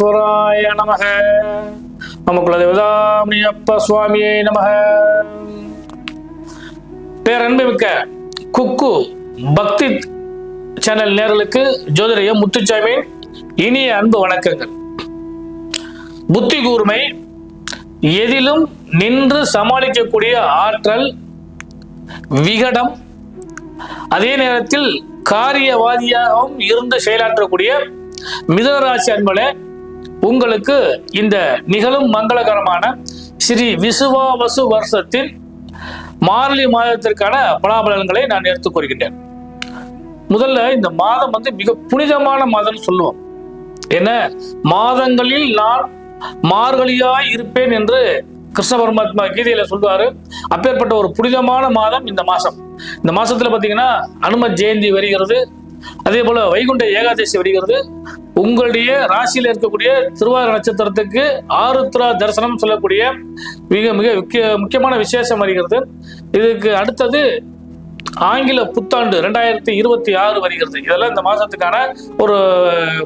விக்னேஸ்வராய நமக. நம குலதேவதாமியப்ப சுவாமியே நமக. பேரன்புமிக்க குக்கு பக்தி சேனல் நேர்களுக்கு ஜோதிடைய முத்துச்சாமி இனிய அன்பு வணக்கங்கள். புத்தி கூர்மை எதிலும் நின்று சமாளிக்கக்கூடிய ஆற்றல் விகடம் அதே நேரத்தில் காரியவாதியாகவும் இருந்து செயலாற்றக்கூடிய மிதனராசி அன்பளை உங்களுக்கு இந்த நிகழும் மங்களகரமான ஸ்ரீ விசுவாவசு வருஷத்தின் மார்கழி மாதத்திற்கான பலாபலன்களை நான் எடுத்துக் கூறுகின்றேன். முதல்ல இந்த மாதம் வந்து மிக புனிதமான மாதம்னு சொல்லுவோம். என்ன? மாதங்களில் நான் மார்கழியாய் இருப்பேன் என்று கிருஷ்ண பரமாத்மா கீதையில சொல்லுவாரு அப்பேற்பட்ட ஒரு புனிதமான மாதம் இந்த மாசம் இந்த மாசத்துல பாத்தீங்கன்னா அனுமத் ஜெயந்தி வருகிறது. அதே போல வைகுண்ட ஏகாதசி வருகிறது. உங்களுடைய ராசியில் இருக்கக்கூடிய திருவாரூர் நட்சத்திரத்துக்கு ஆருத்ரா தரிசனம் சொல்லக்கூடிய மிக மிக முக்கிய முக்கியமான விசேஷம் வருகிறது. இதுக்கு அடுத்தது ஆங்கில புத்தாண்டு ரெண்டாயிரத்தி இருபத்தி ஆறு வருகிறது. இதெல்லாம் இந்த மாசத்துக்கான ஒரு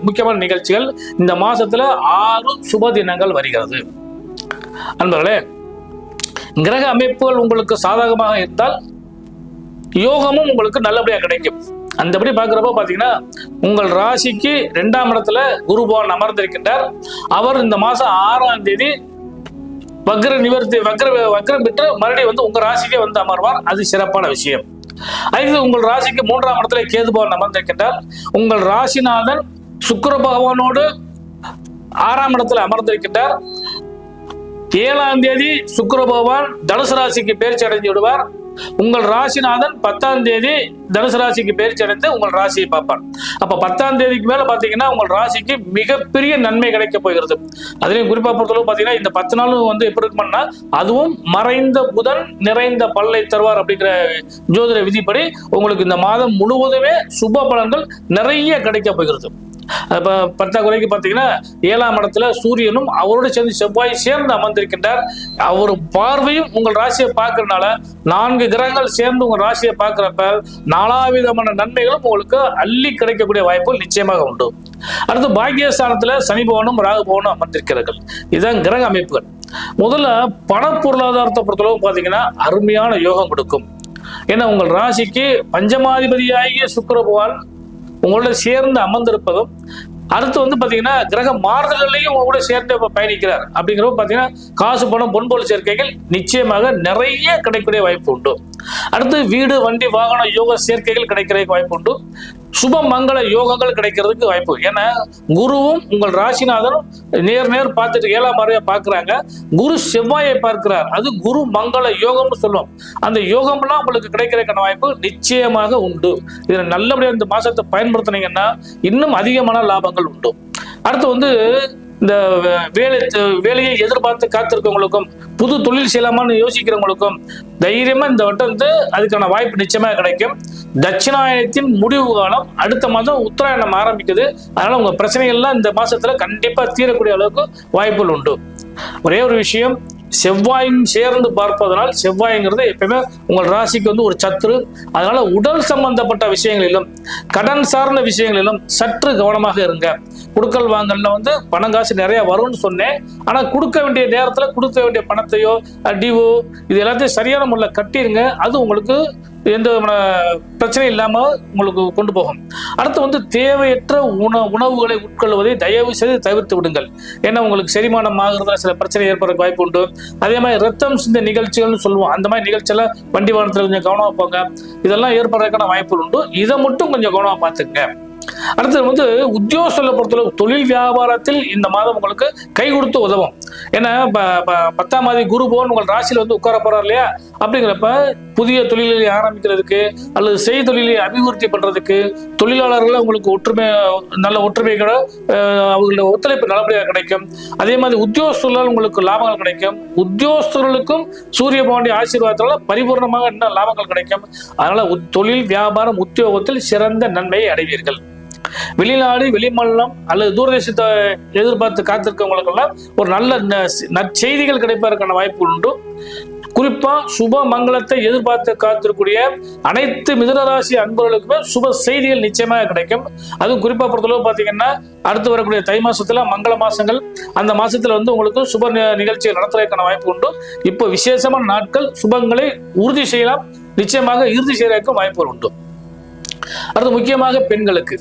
முக்கியமான நிகழ்ச்சிகள். இந்த மாசத்துல ஆறு சுப தினங்கள் வருகிறது. அன்பர்களே கிரக அமைப்புகள் உங்களுக்கு சாதகமாக இருந்தால் யோகமும் உங்களுக்கு நல்லபடியாக கிடைக்கும். அந்தபடி பார்க்குறப்ப பார்த்தீங்கன்னா உங்கள் ராசிக்கு ரெண்டாம் இடத்துல குரு பகவான் அமர்ந்திருக்கின்றார். அவர் இந்த மாதம் ஆறாம் தேதி வக்ர நிவர்த்தி வக்ர வக்ரம் பெற்று மறுபடியும் வந்து உங்கள் ராசிக்கே வந்து அமர்வார். அது சிறப்பான விஷயம். ஐந்து உங்கள் ராசிக்கு மூன்றாம் இடத்துல கேது பகவான் அமர்ந்திருக்கின்றார். உங்கள் ராசிநாதன் சுக்கர பகவானோடு ஆறாம் இடத்துல அமர்ந்திருக்கின்றார். ஏழாம் தேதி சுக்கர பகவான் தனுசு ராசிக்கு பேர்ச்சி அடைஞ்சு விடுவார். உங்கள் ராசிநாதன் பத்தாம் தேதி தனுசு ராசிக்கு பயிற்சி அடைந்து உங்கள் ராசியை பார்ப்பார். அப்ப பத்தாம் தேதிக்கு மேல பாத்தீங்கன்னா உங்கள் ராசிக்கு மிகப்பெரிய நன்மை கிடைக்க போகிறது. அதுலயும் குறிப்பா பொறுத்தளவு பாத்தீங்கன்னா இந்த பத்து நாளும் வந்து எப்படி இருக்கும்னா அதுவும் மறைந்த புதன் நிறைந்த பல்லை தருவார் அப்படிங்கிற ஜோதிட விதிப்படி உங்களுக்கு இந்த மாதம் முழுவதுமே சுப பலன்கள் நிறைய கிடைக்க போகிறது. இப்போ பற்றாக்குறைக்கு பார்த்தீங்கன்னா ஏழாம் இடத்துல சூரியனும் அவரோடு சேர்ந்து செவ்வாய் சேர்ந்து அமர்ந்திருக்கின்றார். அவர் பார்வையும் உங்கள் ராசியை பார்க்கறனால நான்கு கிரகங்கள் சேர்ந்து உங்கள் ராசியை பார்க்கிறப்ப நாலாவிதமான நன்மைகளும் உங்களுக்கு அள்ளி கிடைக்கக்கூடிய வாய்ப்புகள் நிச்சயமாக உண்டு. அடுத்து பாக்கியஸ்தானத்தில் சனி பவனும் ராகு பவனும் அமர்ந்திருக்கிறார்கள். இதுதான் கிரக அமைப்புகள். முதல்ல பண பொருளாதாரத்தை பொறுத்தளவு பார்த்தீங்கன்னா அருமையான யோகம் கொடுக்கும். ஏன்னா உங்கள் ராசிக்கு பஞ்சமாதிபதியாகிய சுக்கிர பகவான் உங்களோட சேர்ந்து அமர்ந்திருப்பதும் அடுத்து வந்து பாத்தீங்கன்னா கிரக மாறுதல்களையும் உங்க கூட சேர்ந்து பயணிக்கிறார். அப்படிங்கிறப்ப பாத்தீங்கன்னா காசு பணம் பொன்பொருள் சேர்க்கைகள் நிச்சயமாக நிறைய கிடைக்கக்கூடிய வாய்ப்பு உண்டு. அடுத்து வீடு வண்டி வாகன யோக சேர்க்கைகள் கிடைக்கிற வாய்ப்பு உண்டு. சுப மங்கள யோகங்கள் கிடைக்கிறதுக்கு வாய்ப்பு. ஏன்னா குருவும் உங்கள் ராசிநாதனும் நேர் நேர் பார்த்துட்டு ஏழாம் முறையா பார்க்குறாங்க. குரு செவ்வாயை பார்க்கிறார். அது குரு மங்கள யோகம்னு சொல்லுவோம். அந்த யோகம்லாம் உங்களுக்கு கிடைக்கிறதுக்கான வாய்ப்பு நிச்சயமாக உண்டு. இதில் நல்லபடியாக இந்த மாதத்தை பயன்படுத்தினீங்கன்னா இன்னும் அதிகமான லாபங்கள் உண்டு. அடுத்து வந்து இந்த வே- வேலை வேலையை எதிர்பார்த்து காத்திருக்கவங்களுக்கும் புது தொழில் செய்யலாமான்னு யோசிக்கிறவங்களுக்கும் தைரியமா இந்த வட்டம் வந்து அதுக்கான வாய்ப்பு நிச்சயமா கிடைக்கும். தட்சிணாயனத்தின் முடிவு காலம் அடுத்த மாதம் உத்தராயணம் ஆரம்பிக்குது. அதனால உங்க பிரச்சனைகள்லாம் இந்த மாசத்துல கண்டிப்பா தீரக்கூடிய அளவுக்கு வாய்ப்புகள் உண்டு. ஒரே ஒரு விஷயம் செவ்வாயும் சேர்ந்து பார்ப்பதனால் செவ்வாய்ங்கிறது எப்பயுமே உங்கள் ராசிக்கு வந்து ஒரு சத்துரு அதனால உடல் சம்பந்தப்பட்ட விஷயங்களிலும் கடன் சார்ந்த விஷயங்களிலும் சற்று கவனமாக இருங்க. குடுக்கல் வாங்கல்ல வந்து பணம் காசு நிறைய வரும்னு சொன்னேன். ஆனால் கொடுக்க வேண்டிய நேரத்தில் கொடுக்க வேண்டிய பணத்தையோ டிவோ இது எல்லாத்தையும் சரியான முறையில் கட்டிடுங்க அது உங்களுக்கு எந்த விதமான பிரச்சனையும் இல்லாமல் உங்களுக்கு கொண்டு போகும். அடுத்து வந்து தேவையற்ற உண உணவுகளை உட்கொள்வதை தயவு செய்து தவிர்த்து விடுங்கள். ஏன்னா உங்களுக்கு செரிமானம் ஆகிறதுல சில பிரச்சனை ஏற்படுறதுக்கு வாய்ப்பு உண்டு. அதே மாதிரி ரத்தம் சிந்த நிகழ்ச்சிகள்னு சொல்லுவோம். அந்த மாதிரி நிகழ்ச்சியெல்லாம் வண்டி வாகனத்தில் கொஞ்சம் கவனமாக போங்க. இதெல்லாம் ஏற்படுறதுக்கான வாய்ப்புகள் உண்டு. இதை மட்டும் கொஞ்சம் கவனமாக பார்த்துக்குங்க. அடுத்தது வந்து உத்தியோகத்தில் பொறுத்தளவு தொழில் வியாபாரத்தில் இந்த மாதம் உங்களுக்கு கை கொடுத்து உதவும். ஏன்னா ப- ப- பத்தாம் மாதி குரு போன் உங்கள் ராசியில் வந்து உட்கார போறார் இல்லையா? அப்படிங்கிறப்ப புதிய தொழிலை ஆரம்பிக்கிறதுக்கு அல்லது செய் தொழிலை அபிவிருத்தி பண்றதுக்கு தொழிலாளர்கள் உங்களுக்கு ஒற்றுமை நல்ல ஒற்றுமை கூட அவங்களோட ஒத்துழைப்பு நல்லபடியாக கிடைக்கும். அதே மாதிரி உத்தியோகஸ்தர்களால் உங்களுக்கு லாபங்கள் கிடைக்கும். உத்தியோகஸ்தர்களுக்கும் சூரிய பகவானுடைய ஆசீர்வாதத்தால் பரிபூர்ணமாக இன்னும் லாபங்கள் கிடைக்கும். அதனால தொழில் வியாபாரம் உத்தியோகத்தில் சிறந்த நன்மையை அடைவீர்கள். வெளிநாடு வெளிமாநிலம் அல்லது தூரதேசத்தை எதிர்பார்த்து காத்திருக்கவங்களுக்கெல்லாம் ஒரு நல்ல ந- நற்செய்திகள் கிடைப்பதற்கான வாய்ப்பு உண்டு. குறிப்பா சுப மங்களத்தை எதிர்பார்த்து காத்திருக்கக்கூடிய அனைத்து மிதுனராசி அன்பர்களுக்குமே சுப செய்திகள் நிச்சயமாக கிடைக்கும். அதுவும் குறிப்பா பொறுத்தளவு பாத்தீங்கன்னா அடுத்து வரக்கூடிய தை மாசத்துல மங்கள மாசங்கள். அந்த மாசத்துல வந்து உங்களுக்கு சுப நிகழ்ச்சிகள் நடத்துறதுக்கான வாய்ப்பு உண்டு. இப்போ விசேஷமான நாட்கள் சுபங்களை உறுதி செய்யலாம். நிச்சயமாக இறுதி செய்யறதுக்கும் வாய்ப்புகள் உண்டு. அடுத்து முக்கியமாக பெண்களுக்கு.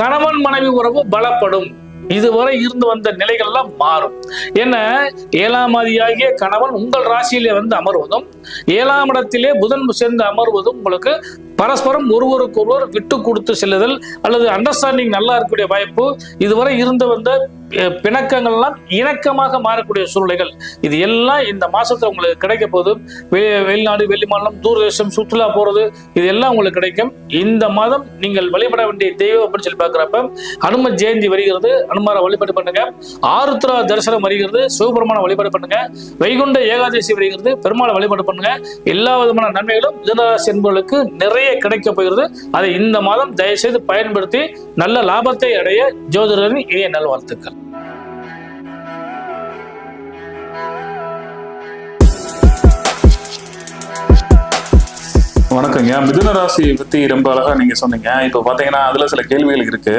கணவன் மனைவி உறவு பலப்படும். இதுவரை இருந்து வந்த நிலைகள் எல்லாம் மாறும். ஏன்னா ஏழாம் அதியாகிய கணவன் உங்கள் ராசியிலே வந்து அமர்வதும் ஏழாம் இடத்திலே புதன் சேர்ந்து அமர்வதும் உங்களுக்கு பரஸ்பரம் ஒருவருக்கொருவர் விட்டு கொடுத்து செல்லுதல் அல்லது அண்டர்ஸ்டாண்டிங் நல்லா இருக்கக்கூடிய வாய்ப்பு. இதுவரை இருந்து வந்த பிணக்கங்கள்லாம் இணக்கமாக மாறக்கூடிய சூழ்நிலைகள். இது எல்லாம் இந்த மாசத்துல உங்களுக்கு கிடைக்க போது வெ- வெளிநாடு வெளிமாநிலம் தூரதேசம் சுற்றுலா போறது இது எல்லாம் உங்களுக்கு கிடைக்கும். இந்த மாதம் நீங்கள் வழிபட வேண்டிய தெய்வம் அப்படின்னு சொல்லி பார்க்குறப்ப ஹனுமன் ஜெயந்தி வருகிறது. ஹனுமாரை வழிபாடு பண்ணுங்க. ஆருத்ரா தரிசனம் வருகிறது. சிவபெருமான வழிபாடு பண்ணுங்க. வைகுண்ட ஏகாதசி வருகிறது. பெருமாளை வழிபாடு பண்ணுங்க. எல்லா விதமான நன்மைகளும் மிதனராசி என்பவர்களுக்கு நிறைய கிடைக்க போகிறது. அதை இந்த மாதம் தயவுசெய்து பயன்படுத்தி நல்ல லாபத்தை அடைய ஜோதிடரின் இனிய நல்வாழ்த்துக்கள். வணக்கங்க. மிதுன ராசி பத்தி ரொம்ப அழகா நீங்க சொன்னீங்க. இப்ப பாத்தீங்கன்னா அதுல சில கேள்விகள் இருக்கு.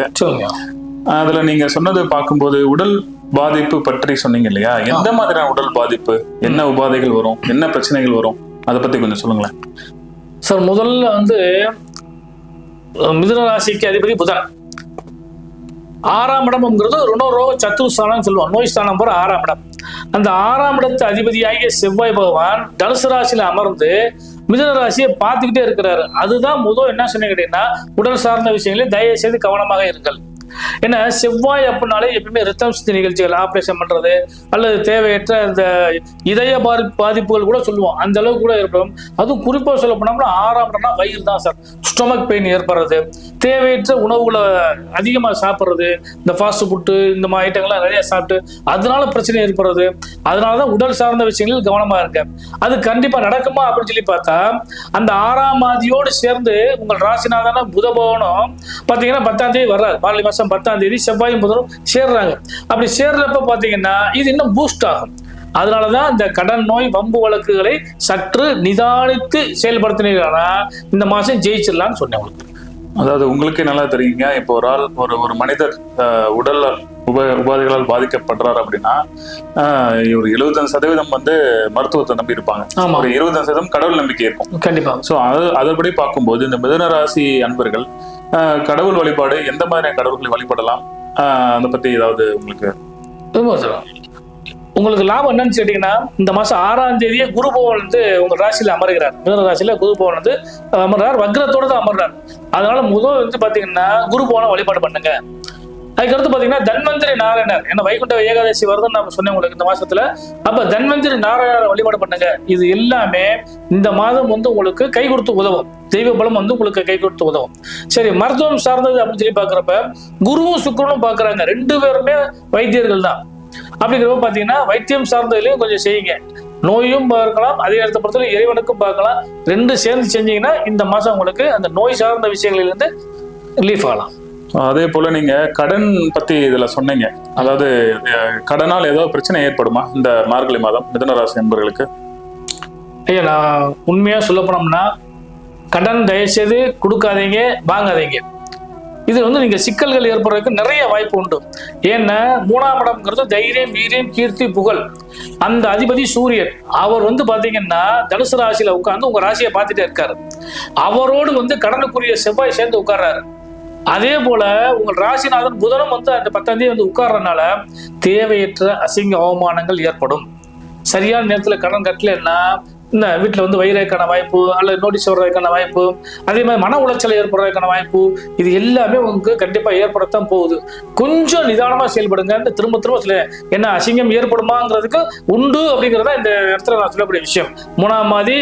அதுல நீங்க சொன்னது பார்க்கும்போது உடல் பாதிப்பு பற்றி சொன்னீங்க இல்லையா? எந்த மாதிரியான உடல் பாதிப்பு? என்ன உபாதைகள் வரும்? என்ன பிரச்சனைகள் வரும்? அதை பத்தி கொஞ்சம் சொல்லுங்களேன். சார் முதல்ல வந்து மிதுன ராசிக்கு அதிபதி புதன். ஆறாம் இடம்ங்கிறது ருணரோக சத்துருஸ்தானம் சொல்லுவோம் நோய் ஸ்தானம் போற ஆறாம் இடம். அந்த ஆறாம் இடத்து அதிபதியாகிய செவ்வாய் பகவான் தனுசு ராசியில அமர்ந்து மிதன ராசியை பார்த்துக்கிட்டே இருக்கிறாரு. அதுதான் முதல் என்ன சொன்னீங்க கேட்டீங்கன்னா உடல் சார்ந்த விஷயங்களில் தயவு செய்து கவனமாக இருங்கள். ஏன்னா செவ்வாய் அப்படின்னாலே எப்பயுமே ரத்தம் சுத்தி நிகழ்ச்சிகள் ஆப்ரேஷன் பண்றது அல்லது தேவையற்ற இந்த இதய பாதி பாதிப்புகள் கூட சொல்லுவோம். அந்த அளவுக்கு கூட ஏற்படும். அதுவும் குறிப்பாக சொல்ல போனோம்னா ஆறாம் இடம்னா வயிறு தான் சார் ஸ்டொமக் பெயின் ஏற்படுறது. தேவையற்ற உணவுகளை அதிகமாக சாப்பிட்றது. இந்த ஃபாஸ்ட் ஃபுட்டு இந்த மாதிரி ஐட்டங்கள்லாம் நிறைய சாப்பிட்டு அதனால பிரச்சனை ஏற்படுறது. அதனால தான் உடல் சார்ந்த விஷயங்கள் கவனமாக இருக்க அது கண்டிப்பாக நடக்குமா அப்படின்னு சொல்லி பார்த்தா அந்த ஆறாம் மாதியோடு சேர்ந்து உங்கள் ராசிநாதன புத பவனும் பார்த்தீங்கன்னா பத்தாம் தேதி வர்றாரு. மார்கழி மாதம் பத்தாம் தேதி செவ்வாயும் புதனும் சேர்றாங்க. அப்படி சேர்றப்ப பார்த்தீங்கன்னா இது இன்னும் பூஸ்ட் ஆகும். அதனால தான் இந்த கடன் நோய் வம்பு வழக்குகளை சற்று நிதானித்து செயல்படுத்தினீங்கன்னா இந்த மாதம் ஜெயிச்சிடலாம்னு சொன்னேன் உங்களுக்கு. அதாவது உங்களுக்கே நல்லா தெரியுங்க. இப்போ ஒரு ஆள் ஒரு ஒரு மனிதர் உடல் உப உபாதைகளால் பாதிக்கப்படுறாரு அப்படின்னா ஒரு எழுபத்தஞ்சு சதவீதம் வந்து மருத்துவத்தை நம்பி இருப்பாங்க. ஒரு இருபத்தஞ்சு சதவீதம் கடவுள் நம்பிக்கை இருக்கும். கண்டிப்பாக ஸோ அது அதன்படி பார்க்கும்போது இந்த மிதுன ராசி அன்பர்கள் கடவுள் வழிபாடு எந்த மாதிரியான கடவுள்களை வழிபடலாம்? அதை பத்தி ஏதாவது உங்களுக்கு. உங்களுக்கு லாபம் என்னன்னு கேட்டீங்கன்னா இந்த மாசம் ஆறாம் தேதியே குரு பவன் வந்து உங்க ராசியில அமர்கிறார். மிதன ராசியில குரு பவன் வந்து அமர்றார் வக்ரத்தோட தான் அமர்றார். அதனால முதல் வந்து பாத்தீங்கன்னா குரு பவனை வழிபாடு பண்ணுங்க. அதுக்கடுத்து பாத்தீங்கன்னா தன்வந்திரி நாராயணர். ஏன்னா வைகுண்ட ஏகாதசி வருதுன்னு நான் சொன்னேன் உங்களுக்கு இந்த மாசத்துல. அப்ப தன்வந்திரி நாராயணர் வழிபாடு பண்ணுங்க. இது எல்லாமே இந்த மாதம் வந்து உங்களுக்கு கை கொடுத்து உதவும். தெய்வ பலம் வந்து உங்களுக்கு கை கொடுத்து உதவும். சரி மருத்துவம் சார்ந்தது அப்படின்னு சொல்லி பாக்குறப்ப குருவும் சுக்கரனும் பாக்குறாங்க. ரெண்டு பேருமே வைத்தியர்கள் தான். அப்படிங்கிறப்ப பார்த்தீங்கன்னா வைத்தியம் சார்ந்ததுலயும் கொஞ்சம் செய்யுங்க. நோயும் பார்க்கலாம். அதே நேரத்தை பொறுத்தவரை இறைவனுக்கும் பார்க்கலாம். ரெண்டு சேர்ந்து செஞ்சீங்கன்னா இந்த மாதம் உங்களுக்கு அந்த நோய் சார்ந்த விஷயங்களிலிருந்து ரிலீஃப் ஆகலாம். அதே போல நீங்க கடன் பத்தி இதுல சொன்னீங்க. அதாவது கடனால் ஏதோ பிரச்சனை ஏற்படுமா? இந்த மார்கழி மாதம் மிதனராசி என்பவர்களுக்கு ஐயா நான் உண்மையாக சொல்ல போனோம்னா கடன் தயவுசெய்து கொடுக்காதீங்க வாங்காதீங்க. இது வந்து நீங்க சிக்கல்கள் ஏற்படுறதுக்கு நிறைய வாய்ப்பு உண்டு. ஏன்னா மூணாம் இடம்ங்கிறது தைரியம் வீரியம் கீர்த்தி புகழ். அந்த அதிபதி சூரியன் அவர் வந்து பாத்தீங்கன்னா தனுசு ராசியில உட்கார்ந்து உங்க ராசியை பார்த்துட்டே இருக்காரு. அவரோடு வந்து கடனுக்குரிய செவ்வாய் சேர்ந்து உட்கார்றாரு. அதே போல உங்கள் ராசிநாதன் புதனம் வந்து அந்த பத்தாம் தேதி வந்து உட்கார்றதுனால தேவையற்ற அசிங்க அவமானங்கள் ஏற்படும். சரியான நேரத்தில் கடன் கட்டலைன்னா இந்த வீட்டில் வந்து வயிறதுக்கான வாய்ப்பு அல்லது நோட்டீஸ் வர்றதுக்கான வாய்ப்பு அதே மாதிரி மன உளைச்சல் ஏற்படுறதுக்கான வாய்ப்பு இது எல்லாமே உங்களுக்கு கண்டிப்பாக ஏற்படத்தான் போகுது. கொஞ்சம் நிதானமாக செயல்படுங்க. இந்த திரும்ப திரும்ப சில என்ன அசிங்கம் ஏற்படுமாங்கிறதுக்கு உண்டு அப்படிங்கிறத இந்த இடத்துல நான் சொல்லக்கூடிய விஷயம். மூணாம் மாதிரி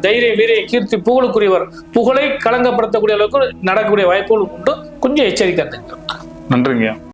தைரிய வீரிய கீர்த்தி புகழுக்குரியவர். புகழை களங்கப்படுத்தக்கூடிய அளவுக்கு நடக்கக்கூடிய வாய்ப்புகள் உண்டு. கொஞ்சம் எச்சரிக்கை நன்றிங்க